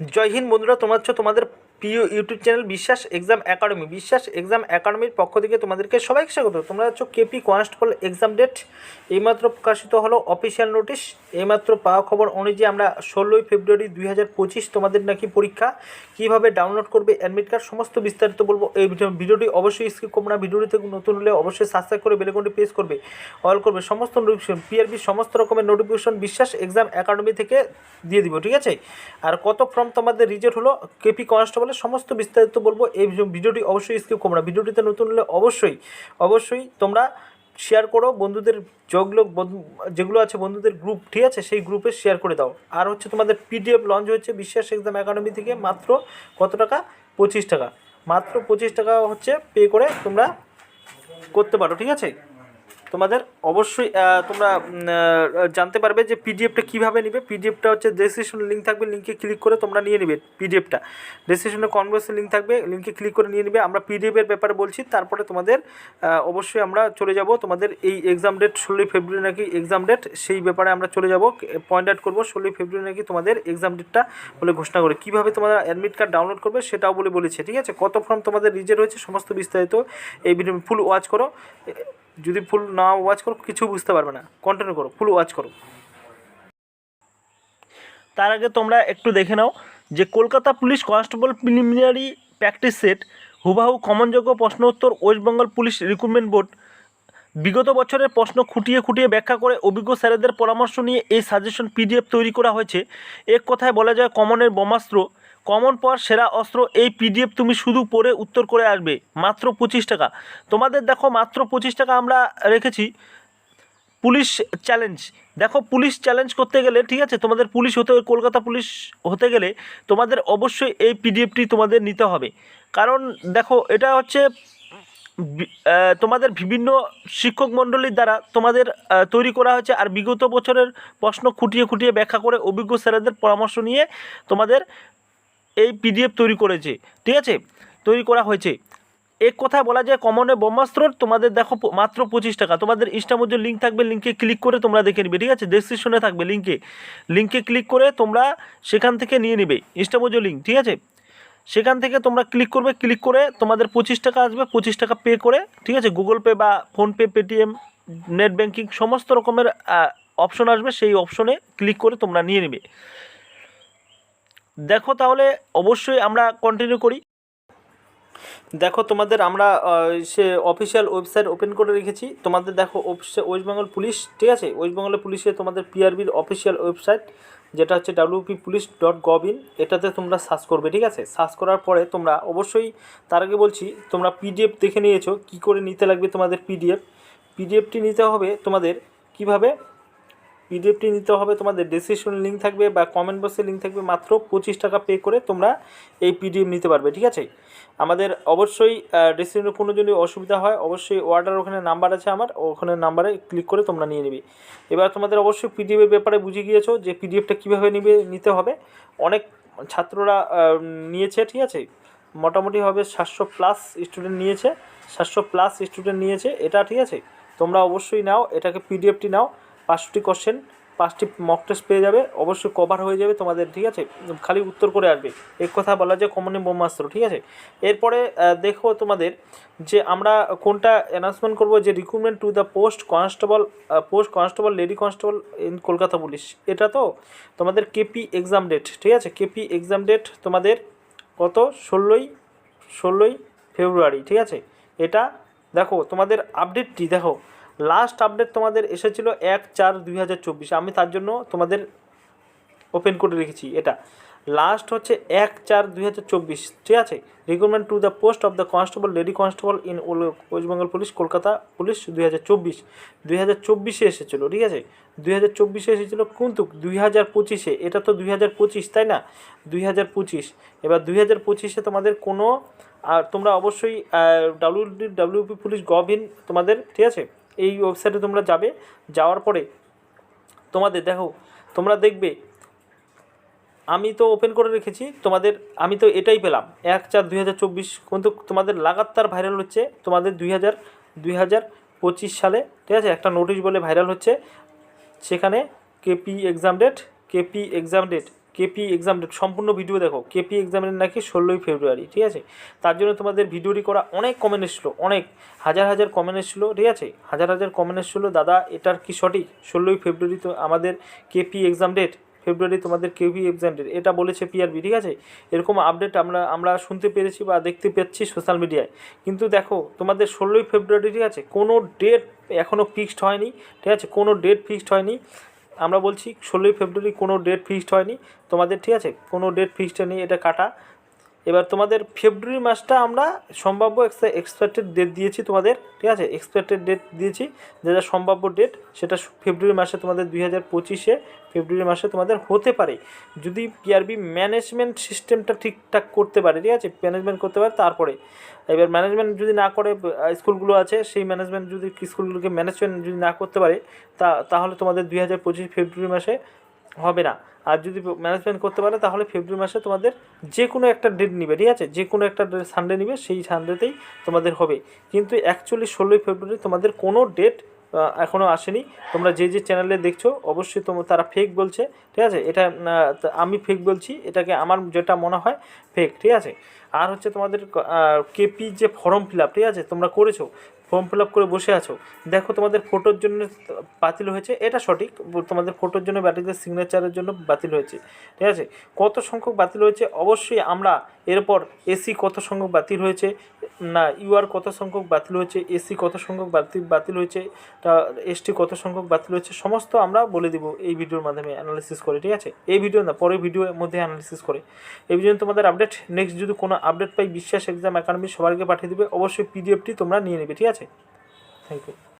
জয় হিন্দ বন্ধুরা তোমার তোমাদের প্রিয় YouTube channel Biswas exam academy. Biswas exam একাডেমির পক্ষ থেকে তোমাদেরকে সবাইকে স্বাগত। তোমরা হচ্ছে কেপি কনস্টেবল এক্সাম ডেট। এইমাত্র প্রকাশিত হলো অফিসিয়াল নোটিশ। এইমাত্র পাওয়া খবর অনুযায়ী আমরা ষোলোই ফেব্রুয়ারি দুই হাজার পঁচিশ তোমাদের নাকি পরীক্ষা কীভাবে ডাউনলোড করবে অ্যাডমিট কার্ড সমস্ত বিস্তারিত বলব। এই ভিডিও ভিডিওটি অবশ্যই স্কিপ করব না। ভিডিওটিতে নতুন হলে অবশ্যই সাবস্ক্রাইব করে বেলেকনটি প্রেস করবে। অল করবে। সমস্ত নোটিফিকেশন পিআরবি সমস্ত রকমের নোটিফিকেশন বিশ্বাস এক্সাম একাডেমি থেকে দিয়ে দিব, ঠিক আছে? আর কত ফর্ম তোমাদের রিজেক্ট হলো, কেপি কনস্টেবলের সমস্ত বিস্তারিত বলব। এই ভিডিও- ভিডিওটি অবশ্যই স্কিপ করব না। ভিডিওটিতে নতুন হলে অবশ্যই অবশ্যই তোমরা শেয়ার করো। বন্ধুদের যেগুলো যেগুলো আছে বন্ধুদের গ্রুপ ঠিক আছে? সেই গ্রুপে শেয়ার করে দাও। আর হচ্ছে তোমাদের পিডিএফ লঞ্চ হচ্ছে বিশ্বাস এক্সাম একাডেমি থেকে মাত্র কত টাকা? পঁচিশ টাকা। মাত্র পঁচিশ টাকা হচ্ছে পে করে তোমরা করতে পারো, ঠিক আছে? তোমাদের অবশ্যই তোমরা জানতে পারবে যে পিডিএফটা কীভাবে নিবে। পিডিএফটা হচ্ছে ডেসক্রিপশন লিঙ্ক থাকবে লিঙ্কে ক্লিক করে তোমরা নিয়ে নেবে পিডিএফটা। ডেসক্রিপশনে কনভার্সের লিঙ্ক থাকবে লিঙ্কে ক্লিক করে নিয়ে নেবে। আমরা পিডিএফের ব্যাপারে বলছি, তারপরে তোমাদের অবশ্যই আমরা চলে যাব। তোমাদের এই এক্সাম ডেট ষোলোই ফেব্রুয়ারি নাকি এক্সাম ডেট সেই ব্যাপারে আমরা চলে যাব। পয়েন্ট আউট করব, ষোলোই ফেব্রুয়ারি নাকি তোমাদের এক্সাম ডেটটা বলে ঘোষণা করে। কীভাবে তোমরা অ্যাডমিট কার্ড ডাউনলোড করবে সেটাও বলে বলেছে, ঠিক আছে? কত ফর্ম তোমাদের রিজেক্ট হয়েছে, সমস্ত বিস্তারিত এই ভিডিও ফুল ওয়াচ করো। যদি ফুল না ওয়াচ করো, কিছু বুঝতে পারবে না। কন্টিনিউ করো ফুল ওয়াচ করো। তার আগে তোমরা একটু দেখে নাও যে Kolkata police constable preliminary practice set, হুবাহু কমনযোগ্য প্রশ্ন উত্তর west Bengal police recruitment board, বিগত বছরের প্রশ্ন খুঁটিয়ে খুঁটিয়ে ব্যাখ্যা করে অভিজ্ঞ স্যারেদের পরামর্শ নিয়ে এই সাজেশন পিডিএফ তৈরি করা হয়েছে। এক কথায় বলা যায়, কমনের বোমাস্ত্র কমন পর সেরা অস্ত্র এই পিডিএফ তুমি শুধু পড়ে উত্তর করে আসবে, মাত্র পঁচিশ টাকা। তোমাদের দেখো, মাত্র পঁচিশ টাকা আমরা রেখেছি পুলিশ চ্যালেঞ্জ। দেখো, পুলিশ চ্যালেঞ্জ করতে গেলে, ঠিক আছে, তোমাদের পুলিশ হতে, কলকাতা পুলিশ হতে গেলে তোমাদের অবশ্যই এই পিডিএফটি তোমাদের নিতে হবে। কারণ দেখো, এটা হচ্ছে তোমাদের বিভিন্ন শিক্ষক মণ্ডলীর দ্বারা তোমাদের তৈরি করা হয়েছে। আর বিগত বছরের প্রশ্ন খুঁটিয়ে খুঁটিয়ে ব্যাখ্যা করে অভিজ্ঞ স্যারেদের পরামর্শ নিয়ে তোমাদের এই পিডিএফ তৈরি করেছে। ঠিক আছে? তৈরি করা হয়েছে। এক কথায় বলা যায়, কমনে ব্রহ্মাস্ত্র, তোমাদের দেখো মাত্র পঁচিশ টাকা। তোমাদের ইনস্টামধ্যে লিঙ্ক থাকবে লিঙ্কে ক্লিক করে তোমরা দেখে নিবে। ঠিক আছে? ডেসক্রিপশনে থাকবে লিঙ্কে লিঙ্কে ক্লিক করে তোমরা সেখান থেকে নিয়ে নিবে। ইনস্টামোজো লিঙ্ক ঠিক আছে? সেখান থেকে তোমরা ক্লিক করবে ক্লিক করে তোমাদের পঁচিশ টাকা আসবে। পঁচিশ টাকা পে করে, ঠিক আছে? গুগল পে বা ফোনপে পেটিএম নেট ব্যাঙ্কিং সমস্ত রকমের অপশন আসবে। সেই অপশনে ক্লিক করে তোমরা নিয়ে নেবে। দেখো তাহলে অবশ্যই আমরা কন্টিনিউ করি। দেখো তোমাদের আমরা সে অফিসিয়াল ওয়েবসাইট ওপেন করে রেখেছি। তোমাদের দেখো ওয়েস্ট বেঙ্গল পুলিশ ঠিক আছে? ওয়েস্ট বেঙ্গল পুলিশে তোমাদের পিআরবির অফিসিয়াল ওয়েবসাইট যেটা হচ্ছে WP police dot gov in এটাতে তোমরা সার্চ করবে, ঠিক আছে? সার্চ করার পরে তোমরা অবশ্যই, তার আগে বলছি, তোমরা পিডিএফ দেখে নিয়েছো, কী করে নিতে লাগবে তোমাদের পিডিএফ পিডিএফটি নিতে হবে তোমাদের কীভাবে? পিডিএফটি নিতে হবে, তোমাদের ডেসক্রিপশন লিঙ্ক থাকবে বা কমেন্ট বক্সে লিঙ্ক থাকবে মাত্র পঁচিশ টাকা পে করে তোমরা এই পিডিএফ নিতে পারবে, ঠিক আছে? আমাদের অবশ্যই ডেসক্রিপশনে কোনো যদি অসুবিধা হয়, অবশ্যই অর্ডার ওখানে নাম্বার আছে আমার, ওখানে নাম্বারে ক্লিক করে তোমরা নিয়ে নেবে। এবার তোমাদের অবশ্যই পিডিএফের ব্যাপারে বুঝে গিয়েছো যে পিডিএফটা কীভাবে নিবে, নিতে হবে। অনেক ছাত্ররা নিয়েছে, ঠিক আছে? মোটামুটি হবে সাতশো প্লাস স্টুডেন্ট নিয়েছে, সাতশো প্লাস স্টুডেন্ট নিয়েছে, এটা ঠিক আছে? তোমরা অবশ্যই নাও, এটাকে পিডিএফটি নাও। পাঁচটি কোশ্চেন পাঁচটি মক টেস্ট পেয়ে যাবে, অবশ্যই কভার হয়ে যাবে তোমাদের, ঠিক আছে? খালি উত্তর করে আসবে। এক কথা বলা যায় কমনে ব্রহ্মাস্ত্র, ঠিক আছে? এরপরে দেখো তোমাদের যে আমরা কোনটা অ্যানাউন্সমেন্ট করব, যে recruitment to the post constable post constable lady constable in Kolkata police এটা তো তোমাদের কেপি এক্সাম ডেট ঠিক আছে? কেপি এক্সাম ডেট তোমাদের কত? ষোলোই ষোলোই ফেব্রুয়ারি, ঠিক আছে? এটা দেখো, তোমাদের আপডেটটি দেখো। লাস্ট আপডেট তোমাদের এসেছিল এক চার দুই হাজার চব্বিশ। আমি তার জন্য তোমাদের ওপেন করে রেখেছি এটা। লাস্ট হচ্ছে এক চার দুই হাজার চব্বিশ। ঠিক আছে? Recruitment to the post of the constable lady constable in west Bengal police Kolkata police দুই হাজার চব্বিশ। দুই হাজার চব্বিশে এসেছিল, ঠিক আছে? দুই হাজার চব্বিশে এসেছিল কিন্তু দুই হাজার পঁচিশে। এটা তো দুই হাজার পঁচিশ, তাই না? দুই হাজার পঁচিশ। এবার দুই হাজার পঁচিশে তোমাদের কোনো, আর তোমরা অবশ্যই W WP police gov in তোমাদের, ঠিক আছে? এই ওয়েবসাইটে তোমরা যাবে, যাওয়ার পরে তোমাদের, দেখো, তোমরা দেখবে, আমি তো ওপেন করে রেখেছি, তোমাদের, আমি তো এটাই পেলাম। এক চার দুই হাজার চব্বিশ কিন্তু তোমাদের লাগাতার ভাইরাল হচ্ছে, তোমাদের দুই হাজার দুই হাজার পঁচিশ সালে, ঠিক আছে? একটা নোটিশ বলে ভাইরাল হচ্ছে, সেখানে KP exam date KP exam date KP exam date সম্পূর্ণ ভিডিও দেখো কেপি এক্সামের নাকি ষোলোই ফেব্রুয়ারি ঠিক আছে? তার জন্য তোমাদের ভিডিওটি করা অনেক কমেন্ট এসেছিল, অনেক, হাজার হাজার কমেন্ট এসেছিল, ঠিক আছে? হাজার হাজার কমেন্ট এসেছিল, দাদা, এটার কি সঠিক? ষোলোই ফেব্রুয়ারি তো আমাদের কেপি এক্সাম ডেট ফেব্রুয়ারি তোমাদের কেপি এক্সাম ডেট এটা বলেছে পিআরবি ঠিক আছে? এরকম আপডেট আমরা আমরা শুনতে পেরেছি বা দেখতে পাচ্ছি সোশ্যাল মিডিয়ায় কিন্তু দেখো, তোমাদের ষোলোই ফেব্রুয়ারি ঠিক আছে? কোনো ডেট এখনও ফিক্সড হয়নি, ঠিক আছে? কোনো ডেট ফিক্সড হয়নি। আমরা বলছি ষোলোই ফেব্রুয়ারি কোনো ডেট ফিক্সড হয়নি। তোমাদের ঠিক আছে? কোনো ডেট ফিক্সড হয়নি এটা কাটা। এবার তোমাদের ফেব্রুয়ারি মাসটা আমরা সম্ভাব্য এক্সপেক্টেড ডেট দিয়েছি তোমাদের, ঠিক আছে? এক্সপেক্টেড ডেট দিয়েছি যেটা সম্ভাব্য ডেট সেটা ফেব্রুয়ারি মাসে তোমাদের দুই হাজার পঁচিশে ফেব্রুয়ারি মাসে তোমাদের হতে পারে। যদি পিআরবি ম্যানেজমেন্ট সিস্টেমটা ঠিকঠাক করতে পারে, ঠিক আছে? ম্যানেজমেন্ট করতে পারে, তারপরে। এবার ম্যানেজমেন্ট যদি না করে স্কুলগুলো আছে, সেই ম্যানেজমেন্ট যদি স্কুলগুলোকে ম্যানেজমেন্ট যদি না করতে পারে, তা, তাহলে তোমাদের দুই হাজার পঁচিশ ফেব্রুয়ারি মাসে হবে না। আর যদি ম্যানেজমেন্ট করতে পারে, তাহলে ফেব্রুয়ারি মাসে তোমাদের যে কোনো একটা ডেট নিবে, ঠিক আছে? যে কোনো একটা ডেট সানডে নিবে, সেই সানডেতেই তোমাদের হবে। কিন্তু অ্যাকচুয়ালি ষোলোই ফেব্রুয়ারি তোমাদের কোনো ডেট এখনও আসেনি। তোমরা যে যে চ্যানেলে দেখছ, অবশ্যই তোমরা তারা ফেক বলছে, ঠিক আছে? এটা আমি ফেক বলছি, এটাকে আমার যেটা মনে হয় ফেক ঠিক আছে? আর হচ্ছে তোমাদের কেপি যে ফর্ম ফিল আপ ঠিক আছে? তোমরা করেছ ফর্ম ফিল করে বসে আছো। দেখো তোমাদের ফটোর জন্য বাতিল হয়েছে। এটা সঠিক। তোমাদের ফটোর জন্য ব্যাটারিদের সিগনেচারের জন্য বাতিল হয়েছে। ঠিক আছে? কত সংখ্যক বাতিল হয়েছে? অবশ্যই আমরা এরপর এসি কত সংখ্যক বাতিল হয়েছে? না ইউআর কত সংখ্যক বাতিল হয়েছে? এসি কত সংখ্যক বাতিল বাতিল হয়েছে? তা এসটি কত সংখ্যক বাতিল হয়েছে? সমস্ত আমরা বলে দিব এই ভিডিওর মাধ্যমে অ্যানালিসিস করে। ঠিক আছে? এই ভিডিও না, পরের ভিডিওর মধ্যে অ্যানালিসিস করে। এই ভিডিও তোমাদের আপডেট নেক্সট যদি কোনো আপডেট পাই, বিশ্বাস এক্সাম একাডেমি সবাইকে পাঠিয়ে দেবে। অবশ্যই পিডিএফটি তোমরা নিয়ে নেবে। ঠিক আছে থ্যাংক ইউ